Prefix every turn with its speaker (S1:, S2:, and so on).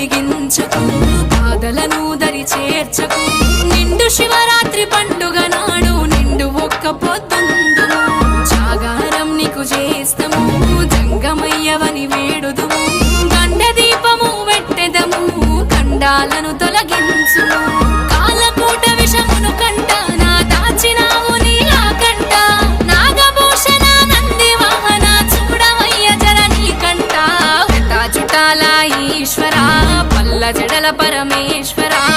S1: కలిగించకు బాధలను దరి చేర్చకు. నిండు శివరాత్రి పండుగ నాడు నిండు ఒక్క పొద్దుందుము జాగారం నీకు చేస్తము. జంగమయ్యవని వేడుదుము. గండ దీపము పెట్టెదము కండాలను తొల వ్రత ఈశ్వర పల్ల జడల పరమేశ్వరా.